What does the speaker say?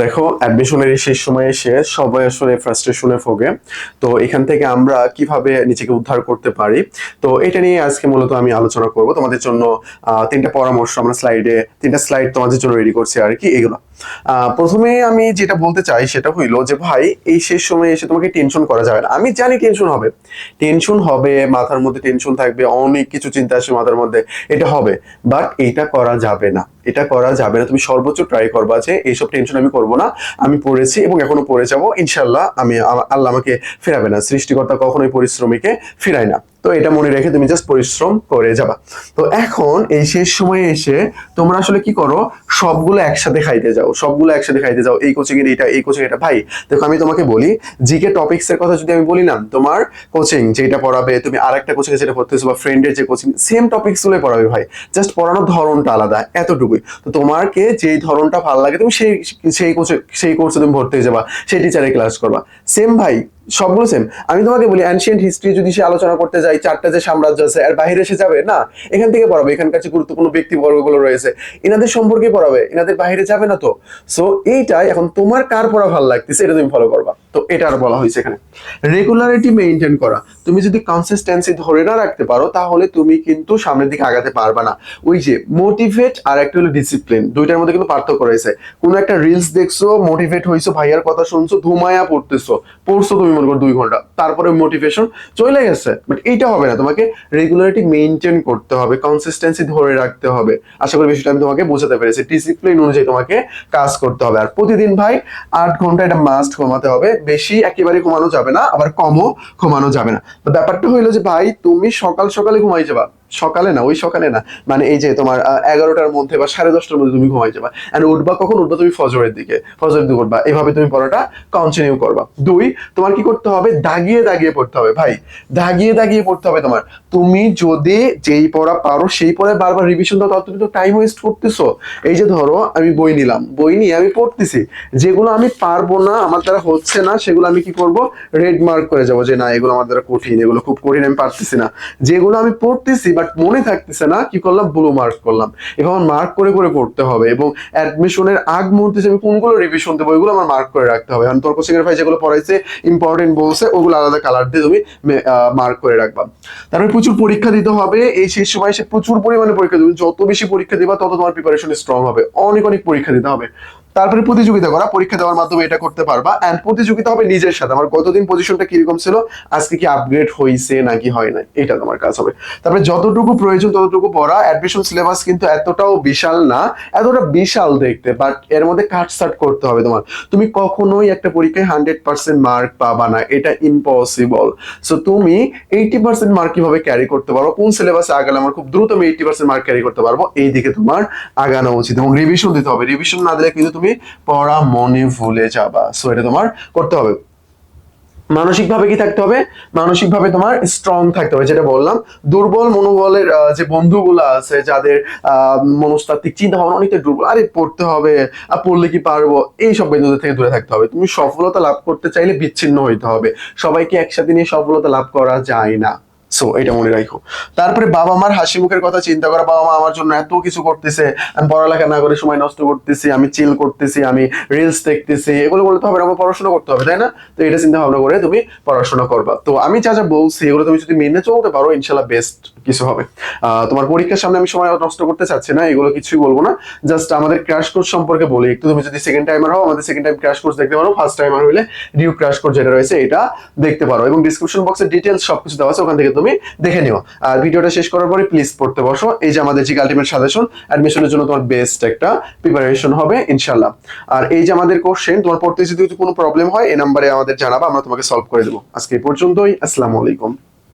দেখো অ্যাডমিশনের শেষ সময়ে এসে সবাই আসলে ফ্রাস্ট্রেশনে ভোগে। তো এখান থেকে আমরা কীভাবে নিজেকে উদ্ধার করতে পারি? তো এটা নিয়ে আজকে মূলত আমি আলোচনা করব। তোমাদের জন্য তিনটা পরামর্শ আমরা স্লাইডে তিনটা স্লাইড তোমাদের জন্য রেডি করছি আর কি, এগুলো। প্রথমে আমি যেটা বলতে চাই সেটা হইল যে, ভাই, এই শেষ সময়ে এসে তোমাকে টেনশন করা যাবে না। আমি জানি টেনশন হবে। টেনশন হবে, মাথার মধ্যে টেনশন থাকবে, অনেক কিছু চিন্তা আসবে মাথার মধ্যে। এটা হবে। বাট এটা করা যাবে না। এটা করা যাবে না। তুমি সর্বোচ্চ ট্রাই করবা যে, এইসব টেনশন আমি করব না। আমি পড়েছি এবং এখনও পড়ে যাব। ইনশাল্লাহ আমি আল্লাহ আমাকে ফেরাবে না। সৃষ্টিকর্তা কখনোই পরিশ্রমীকে ফিরায় না। তো এটা মনে রেখে তুমি জাস্ট পরিশ্রম করে যাবা। তো এখন এই শেষ সময়ে এসে তোমরা আসলে কি করো? সবগুলো একসাথে খাইতে যাও, সবগুলো একসাথে খাইতে যাও। এই কোচিং এর এটা, এই কোচিং এটা। ভাই, দেখো আমি তোমাকে বলি জিকে টপিক্স এর কথা যদি আমি বলি না, তোমার কোচিং যেটা পড়াবে, তুমি আরেকটা কোচিং যেটা পড়তেছো বা ফ্রেন্ডের যে কোচিং সেম টপিকস গুলোই পড়াবে ভাই। জাস্ট পড়ানোর ধরনটা আলাদা, এতটুকুই। তো তোমাকে যেই ধরনটা ভালো লাগে, তুমি সেই সেই কোচে সেই কোর্সে তুমি ভর্তি হয়ে যাবা, সেই টিচারের ক্লাস করবা। সেম ভাই সবগুলো সেম আমি তোমাকে বলি অ্যানশিয়েন্ট হিস্ট্রি যদি সে আলোচনা করতে যাই চারটা যে সাম্রাজ্য আছে, আর বাইরে এসে যাবে, না, এখান থেকে পড়াবে। এখানকার যে গুরুত্বপূর্ণ ব্যক্তিবর্গগুলো রয়েছে, এনাদের সম্পর্কে পড়াবে। এনাদের বাইরে যাবে না তো। সো এইটাই এখন তোমার কার পড়া ভালো লাগতেছে, এটা তুমি ফলো করবা। তো এটা আর বলা হয়েছে এখানে। রেগুলারিটি মেনটেন করা। তুমি যদি কনসিস্টেন্সি ধরে না রাখতে পারো, তাহলে তুমি কিন্তু সামনের দিকে আগাতে পারবা না। ওই যে মোটিভেট আর একটা হলো ডিসিপ্লিন দুইটার মধ্যে কিন্তু পার্থক্য রয়েছে। কোনো একটা রিলস দেখছ মোটিভেট হইছো, ভাইয়ার কথা শুনছো, ধুমায়া পড়তেছো, পড়ছো তুমি মনে করো দুই ঘণ্টা। তারপরে মোটিভেশন চলে গেছে। বাট এইটা হবে না। তোমাকে রেগুলারিটি মেনটেন করতে হবে কনসিস্টেন্সি ধরে রাখতে হবে। আশা করি বিষয়টা আমি তোমাকে বোঝাতে পেরেছি। ডিসিপ্লিন অনুযায়ী তোমাকে কাজ করতে হবে। আর প্রতিদিন ভাই, আট ঘণ্টা এটা মাস্ট কমাতে হবে। বেশি একেবারে কমানো যাবে না, আবার কমও কমানো যাবে না। ব্যাপারটা হইল যে ভাই, তুমি সকাল সকালে ঘুমাই যাবা। সকালে না, ওই সকালে না। মানে এই যে তোমার এগারোটার মধ্যে বা সাড়ে দশটার মধ্যে তুমি ঘুমাই যাবা। এন্ড উঠবা, কখন উঠবা তুমি ফজরের দিকে? ফজরের দিকে উঠবা। এভাবে তুমি পড়াটা কন্টিনিউ করবা। দুই, তোমার কি করতে হবে? দাগিয়ে দাগিয়ে পড়তে হবে। ভাই, দাগিয়ে দাগিয়ে পড়তে হবে তোমার। তুমি যদি যেই পড়া পারো, সেই পড়ায় বারবার রিভিশন দাও তুমি তো টাইম ওয়েস্ট করতেছো। এই যে ধরো, আমি বই নিলাম। বই নিয়ে আমি পড়তেছি। যেগুলো আমি পারব না, আমার দ্বারা হচ্ছে না, সেগুলো আমি কি করব? রেড মার্ক করে যাব যে না, এগুলো আমার দ্বারা কঠিন, এগুলো খুব কঠিন, আমি পারতেছি না। যেগুলো আমি পড়তেছি বাট মনে থাকতেছে না কি করলাম? ব্লু মার্ক করলাম। এভাবে মার্ক করে করে পড়তে হবে এবং অ্যাডমিশনের আগ মুহূর্তে আমি কোনগুলো রিভিশন দেবো, এগুলো আমার মার্ক করে রাখতে হবে। কারণ তোর কোচিং ভাই যেগুলো পড়াইছে ইম্পর্টেন্ট বলছে, ওগুলো আলাদা কালার দিয়ে তুমি মার্ক করে রাখবা। তারপরে প্রচুর পরীক্ষা দিতে হবে। এই শেষ সময় এসে প্রচুর পরিমাণে পরীক্ষা দিবে। যত বেশি পরীক্ষা দিবা, তত তোমার প্রিপারেশন স্ট্রং হবে। অনেক অনেক পরীক্ষা দিতে হবে। তারপরে প্রতিযোগিতা করা, পরীক্ষা দেওয়ার মাধ্যমে এটা করতে পারবা। এন্ড প্রতিযোগিতা হবে নিজের সাথে। আমার গতদিন পজিশনটা কীরকম ছিল? আজকে কি আপগ্রেড হয়েছে নাকি হয় না এটা তোমার কাজ হবে। তারপরে যতটুকু প্রয়োজন, ততটুকু পড়া। অ্যাডমিশন সিলেবাস কিন্তু এতটাও বিশাল না, এতটা বিশাল দেখতে। বাট এর মধ্যে কাটসাট করতে হবে তোমার। তুমি কখনোই একটা পরীক্ষায় হান্ড্রেড পার্সেন্ট মার্ক পাবা না। এটা ইম্পসিবল সো তুমি এইটি পার্সেন্ট মার্ক কীভাবে ক্যারি করতে পারো? কোন সিলেবাসে আগালে আমার খুব দ্রুত আমি এইটি পার্সেন্ট মার্ক ক্যারি করতে পারব? এই দিকে তোমার আগানো উচিত। এবং রিভিশন দিতে হবে। রিভিশন না দিলে কিন্তু তুমি পড়া মনে ভুলে যাবা। সো এটা তোমার করতে হবে। মানসিকভাবে কি থাকতে হবে? মানসিকভাবে তোমার স্ট্রং থাকতে হবে। যেটা বললাম, দুর্বল মনোবলের যে বন্ধুগুলো আছে, যাদের মনস্তাত্ত্বিক চিন্তা ভাবনা অনেকটা দুর্বল, আরে পড়তে হবে, আর পড়লে কি পারব? এই সব বন্ধুদের থেকে দূরে থাকতে হবে। তুমি সফলতা লাভ করতে চাইলে বিচ্ছিন্ন হইতে হবে। সবাইকে একসাথে নিয়ে সফলতা লাভ করা যায় না। সো এটা মনে রাখো। তারপরে বাবা মার হাসি মুখের কথা চিন্তা করা বাবা মা আমার জন্য এত কিছু করতেছে। আমি পড়ালেখা না করে সময় নষ্ট করতেছি, আমি চিল করতেছি, আমি রিলস দেখতেছি, এগুলো বলতে হবে আমার পড়াশোনা করতে হবে, তাই না? তো এটা চিন্তা ভাবনা করে তুমি পড়াশোনা করবা। তো আমি যা যা বলছি, এগুলো তুমি যদি মেনে চলতে পারো ইনশাল্লাহ বেস্ট কিছু হবে। তোমার পরীক্ষার সামনে আমি সময় নষ্ট করতে চাচ্ছি না, এগুলো কিছুই বলব না। জাস্ট আমাদের ক্র্যাশ কোর্স সম্পর্কে বলি। একটু তুমি যদি সেকেন্ড টাইমার হও, আমাদের সেকেন্ড টাইম ক্র্যাশ কোর্স দেখতে পারো ফার্স্ট টাইমার হলে নিউ ক্র্যাশ কোর্স যেটা রয়েছে, এটা দেখতে পারো। এবং ডিসক্রিপশন বক্সে ডিটেলস সবকিছু দেওয়া আছে, ওখান থেকে তুমি দেখে নিও। আর ভিডিওটা শেষ করার পরে প্লিজ পড়তে বসো। এই যে আমাদের জিকে আলটিমেট সাজেশন অ্যাডমিশনের জন্য তোমার বেস্ট একটা প্রিপারেশন হবে ইনশাল্লাহ আর এই যে আমাদের কোশ্চেন তোমার পড়তে যদি কোনো প্রবলেম হয়, এই নাম্বারে আমাদের জানাবা, আমরা তোমাকে সলভ করে দেবো। আজকে এই পর্যন্তই, আসসালামু আলাইকুম।